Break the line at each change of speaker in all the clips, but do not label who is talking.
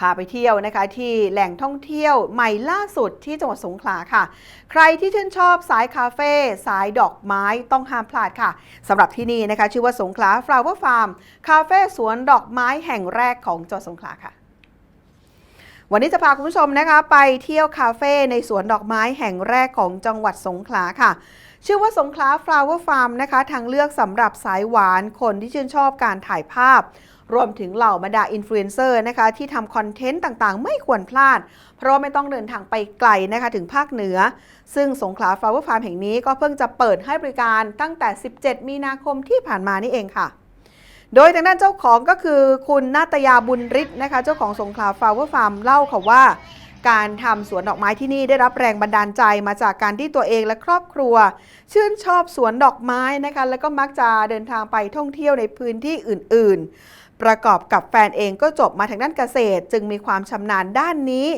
พาไปเที่ยวนะคะที่แหล่งท่องเที่ยวใหม่ล่าสุดที่จังหวัดสงขลาค่ะ ใครที่ชื่นชอบสายคาเฟ่สายดอกไม้ต้องห้ามพลาดค่ะสำหรับที่นี่นะคะ ชื่อว่าสงขลา Flower Farm คาเฟ่สวนดอกไม้แห่งแรกของจังหวัดสงขลาค่ะ วันนี้จะพาคุณผู้ชมนะคะ ไปเที่ยวคาเฟ่ในสวนดอกไม้แห่งแรกของจังหวัดสงขลาค่ะ ชื่อว่าสงขลา Flower Farm นะคะทางเลือกสำหรับสายหวานคนที่ชื่นชอบการถ่ายภาพ รวมถึงเหล่าบรรดาอินฟลูเอนเซอร์นะคะที่ทำคอนเทนต์ต่างๆ ไม่ควรพลาด เพราะไม่ต้องเดินทางไปไกลนะคะถึงภาคเหนือ ซึ่งสงขลา Flower Farm แห่งนี้ก็เพิ่งจะเปิดให้บริการตั้งแต่ 17 มีนาคมที่ผ่านมานี่เองค่ะ โดยทางด้านเจ้าของก็คือคุณนาตยาบุญฤทธิ์นะคะ เจ้าของสงขลา Flower Farm เล่าค่ะว่า การทำสวนดอกไม้ที่นี่ได้รับแรงบันดาลใจมาจากการที่ตัวเองและครอบครัว ชื่นชอบสวนดอกไม้นะคะ แล้วก็มักจะเดินทางไปท่องเที่ยวในพื้นที่อื่น ๆ ประกอบกับแฟนเองก็จบมาทางด้านเกษตร จึงมีความชำนาญด้านนี้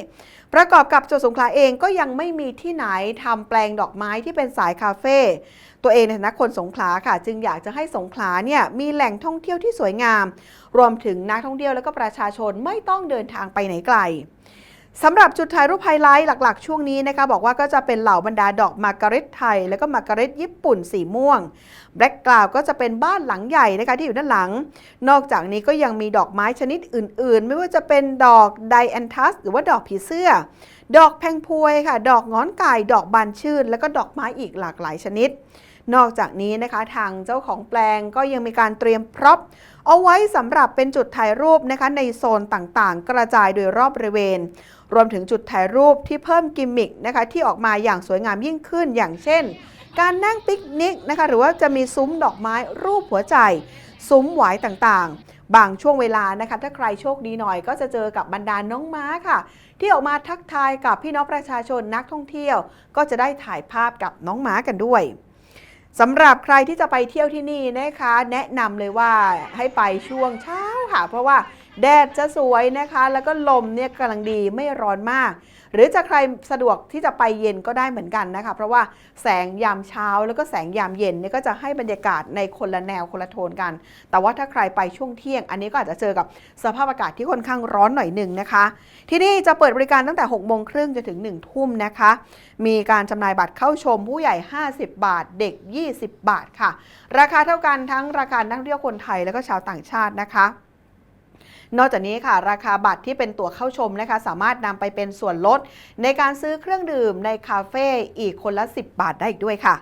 ประกอบกับจังหวัดสงขลาเองก็ยังไม่มีที่ไหนทำแปลงดอกไม้ที่เป็นสายคาเฟ่ตัวเองในฐานะคนสงขลาค่ะ จึงอยากจะให้สงขลาเนี่ยมีแหล่งท่องเที่ยวที่สวยงาม รวมถึงนักท่องเที่ยวและก็ประชาชนไม่ต้องเดินทางไปไหนไกล สำหรับจุดถ่ายรูปไฮไลท์หลักๆ ช่วงนี้นะคะบอกว่าก็จะเป็นเหล่าบรรดาดอกมาการเร็ตไทย แล้วก็มาการเร็ตญี่ปุ่นสีม่วงแบล็กกราวก็จะเป็นบ้านหลังใหญ่นะคะที่อยู่ด้านหลัง นอกจากนี้ก็ยังมีดอกไม้ชนิดอื่นๆ ไม่ว่าจะเป็นดอกไดแอนทัสหรือว่าดอกผีเสื้อ ดอกแพงพวยค่ะ ดอกงอนไก่ดอกบานชื่น แล้วก็ดอกไม้อีกหลากหลายชนิด นอกจากนี้นะคะทางเจ้าของแปลงก็ยังมีการเตรียมพร็อพเอาไว้สำหรับเป็นจุดถ่ายรูปนะคะในโซนต่างๆ กระจายโดยรอบบริเวณ รวมถึงจุดถ่ายรูปที่เพิ่มกิมมิคนะคะที่ออกมาอย่างสวยงามยิ่งขึ้นอย่างเช่น การนั่งปิกนิกนะคะหรือว่าจะมีซุ้มดอกไม้รูปหัวใจ ซุ้มหวายต่างๆบางช่วงเวลานะคะถ้าใครโชคดีหน่อยก็จะเจอกับบรรดาน้องม้าค่ะ ที่ออกมาทักทายกับพี่น้องประชาชนนักท่องเที่ยว ก็จะได้ถ่ายภาพกับน้องม้ากันด้วย สำหรับใครที่จะไปเที่ยวที่นี่นะคะ แนะนำเลยว่าให้ไปช่วงเช้าค่ะ เพราะว่า แดดจะสวยนะคะ แล้วก็ลมเนี่ยกำลังดีไม่ร้อนมาก หรือจะใครสะดวกที่จะไปเย็นก็ได้เหมือนกันนะคะ เพราะว่าแสงยามเช้าแล้วก็แสงยามเย็นเนี่ยก็จะให้บรรยากาศในคนละแนวคนละโทนกัน แต่ว่าถ้าใครไปช่วงเที่ยง อันนี้ก็อาจจะเจอกับสภาพอากาศที่ค่อนข้างร้อนหน่อยหนึ่งนะคะ ที่นี่จะเปิดบริการตั้งแต่6โมงครึ่งจนถึง1ทุ่มนะคะ มีการจำหน่ายบัตรเข้าชมผู้ใหญ่ 50 บาท เด็ก 20 บาทค่ะ ราคาเท่ากันทั้งราคานักท่องเที่ยวคนไทยแล้วก็ชาวต่างชาตินะคะ นอกจากนี้ค่ะ ราคาบัตรที่เป็นตั๋วเข้าชมนะคะ สามารถนำไปเป็นส่วนลด ในการซื้อเครื่องดื่มในคาเฟ่อีกคนละ 10 บาทได้อีกด้วยค่ะ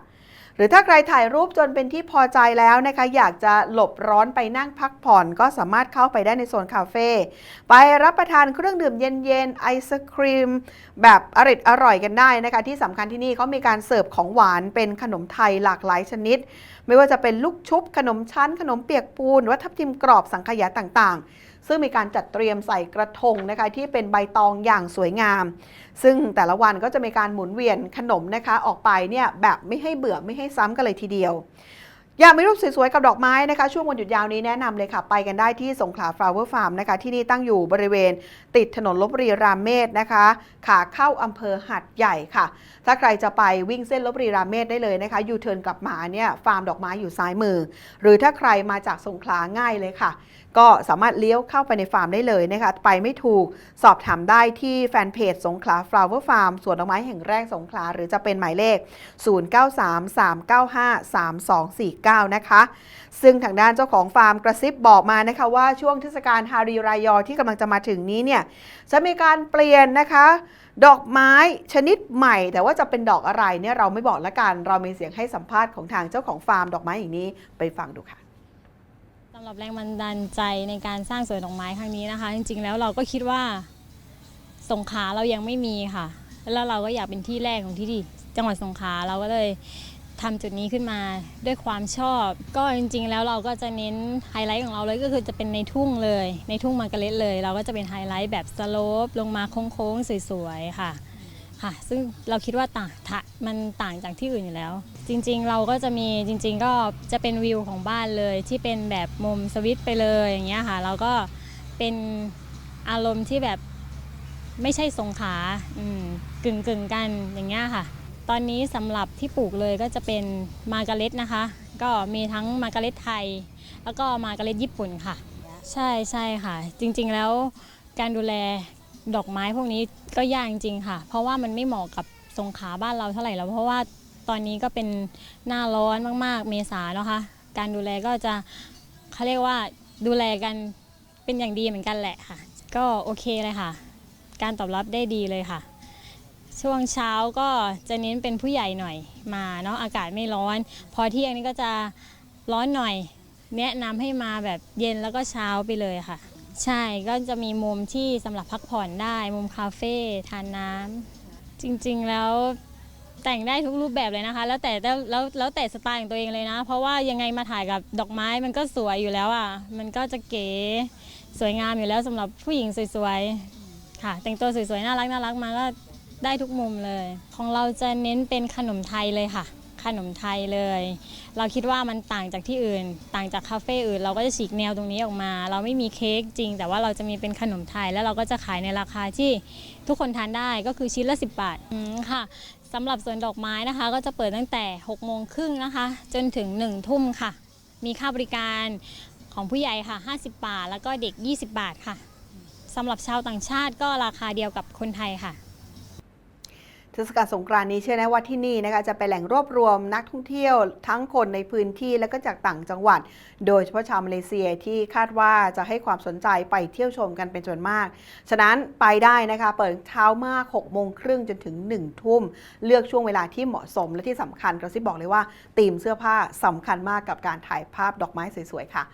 หรือถ้าใครถ่ายรูปจนเป็นที่พอใจแล้วนะคะ อยากจะหลบร้อนไปนั่งพักผ่อน ก็สามารถเข้าไปได้ในโซนคาเฟ่ไปรับประทานเครื่องดื่มเย็นๆไอศครีม แบบอร่อยอร่อยกันได้นะคะ ที่สำคัญที่นี่เขามีการเสิร์ฟของหวานเป็นขนมไทยหลากหลายชนิด ไม่ว่าจะเป็นลูกชุบขนมชั้น ขนมเปียกปูนว่าทับทิมกรอบสังขยาต่างๆ ซึ่งมีการจัดเตรียมใส่กระทงนะคะที่เป็นใบตองอย่างสวยงาม ซึ่งแต่ละวันก็จะมีการหมุนเวียนขนมนะคะออกไปเนี่ยแบบไม่ให้เบื่อไม่ให้ซ้ำกันเลยทีเดียว อยากมีรูปสวยๆ กับดอกไม้นะคะ ช่วงวันหยุดยาวนี้แนะนำเลยค่ะ ไปกันได้ที่สงขลา Flower Farm นะคะ ที่นี่ตั้งอยู่บริเวณติดถนนลบบุรีรามเมศนะคะ ขาเข้าอำเภอหัดใหญ่ค่ะ ถ้าใครจะไปวิ่งเส้นลบบุรีรามเมศได้เลยนะคะยูเทิร์นกลับมาเนี่ยฟาร์มดอกไม้อยู่ซ้ายมือ หรือถ้าใครมาจากสงขลาง่ายเลยค่ะ ก็สามารถเลี้ยวเข้าไปในฟาร์มได้เลยนะคะ ไปไม่ถูกสอบถามได้ที่แฟนเพจสงขลา Flower Farm สวนดอกไม้แห่งแรกสงขลาหรือจะเป็นหมายเลข 0933953249นะคะ ซึ่งทางด้านเจ้าของฟาร์มกระซิบบอกมานะคะว่าช่วงเทศกาลฮารีรายอที่กำลังจะมาถึงนี้เนี่ยจะมีการเปลี่ยนนะคะดอกไม้ชนิดใหม่ แต่ว่าจะเป็นดอกอะไรเนี่ยเราไม่บอกละกัน เรามีเสียงให้สัมภาษณ์ของทางเจ้าของฟาร์มดอกไม้อย่างนี้ไปฟังดูค่ะ
สำหรับแรงบันดาลใจในการสร้างสวนดอกไม้ครั้งนี้นะคะ จริงๆแล้วเราก็คิดว่าสงขลาเรายังไม่มีค่ะ แล้วเราก็อยากเป็นที่แรกของที่ดีจังหวัดสงขลาเราก็เลย ทำจุดนี้ขึ้นมาด้วยความชอบ ก็จริง ๆ แล้วเราก็จะเน้นไฮไลท์ของเราเลยก็คือจะเป็นในทุ่งเลย ในทุ่งมาร์กาเร็ตเลย เราก็จะเป็นไฮไลท์แบบสโลปลงมาโค้งๆสวยๆค่ะค่ะ ซึ่งเราคิดว่าต่างทะมันต่างจากที่อื่นอยู่แล้ว จริง ๆ เราก็จะมีจริง ๆ ก็จะเป็นวิวของบ้านเลย ที่เป็นแบบมุมสวิตไปเลยอย่างเงี้ยค่ะเราก็เป็นอารมณ์ที่แบบไม่ใช่สงขาอืมกึ่งกึ่งๆกันอย่างเงี้ยค่ะ ตอนนี้สำหรับที่ปลูกเลยก็จะเป็นมาการเร็ตนะคะ ก็มีทั้งมาการเร็ตไทย แล้วก็มาการเร็ตญี่ปุ่นค่ะ ใช่ใช่ค่ะ จริงๆแล้วการดูแลดอกไม้พวกนี้ก็ยากจริงๆค่ะ เพราะว่ามันไม่เหมาะกับสงขาบ้านเราเท่าไหร่แล้วเพราะว่าตอนนี้ก็เป็นหน้าร้อนมากๆ เมษาเนาะคะ การดูแลก็จะเขาเรียกว่าดูแลกันเป็นอย่างดีเหมือนกันแหละค่ะ ก็โอเคเลยค่ะ การตอบรับได้ดีเลยค่ะ ช่วงเช้าก็จะเน้นเป็นผู้ใหญ่หน่อยมาเนาะอากาศไม่ร้อน พอเที่ยงนี่ก็จะร้อนหน่อย แนะนำให้มาแบบเย็นแล้วก็เช้าไปเลยค่ะ ใช่ก็จะมีมุมที่สำหรับพักผ่อนได้ มุมคาเฟ่ทานน้ำจริงๆแล้วแต่งได้ทุกรูปแบบเลยนะคะ แล้วแต่แล้วแล้วแล้วแต่สไตล์ของตัวเองเลยนะ เพราะว่ายังไงมาถ่ายกับดอกไม้มันก็สวยอยู่แล้วอะมันก็จะเก๋สวยงามอยู่แล้วสำหรับผู้หญิงสวยๆค่ะ แต่งตัวสวยๆน่ารักน่ารักมาก็ ได้ทุกมุมเลย ของเราจะเน้นเป็นขนมไทยเลยค่ะ ขนมไทยเลย เราคิดว่ามันต่างจากที่อื่น ต่างจากคาเฟ่อื่น เราก็จะฉีกแนวตรงนี้ออกมา เราไม่มีเค้กจริง แต่ว่าเราจะมีเป็นขนมไทย แล้วเราก็จะขายในราคาที่ทุกคนทานได้ก็คือชิ้นละ 10 บาทอืมค่ะสำหรับสวนดอกไม้นะคะ ก็จะเปิดตั้งแต่6โมงครึ่งนะคะ จนถึง1ทุ่มค่ะ มีค่าบริการของผู้ใหญ่ค่ะ 50 บาท แล้วก็เด็ก 20 บาทค่ะสำหรับชาวต่างชาติก็ราคาเดียวกับคนไทยค่ะ
เทศกาลสงกรานต์นี้เชื่อแนะว่าที่นี่นะคะจะเป็นแหล่งรวบรวมนักท่องเที่ยวทั้งคนในพื้นที่และก็จากต่างจังหวัด โดยเฉพาะชาวมาเลเซียที่คาดว่าจะให้ความสนใจไปเที่ยวชมกันเป็นจำนวนมาก ฉะนั้นไปได้นะคะเปิดเช้ามาก6โมงครึ่งจนถึง 1 ทุ่ม เลือกช่วงเวลาที่เหมาะสมและที่สำคัญกระซิบบอกเลยว่าธีมเสื้อผ้าสำคัญมากกับการถ่ายภาพดอกไม้สวยๆค่ะ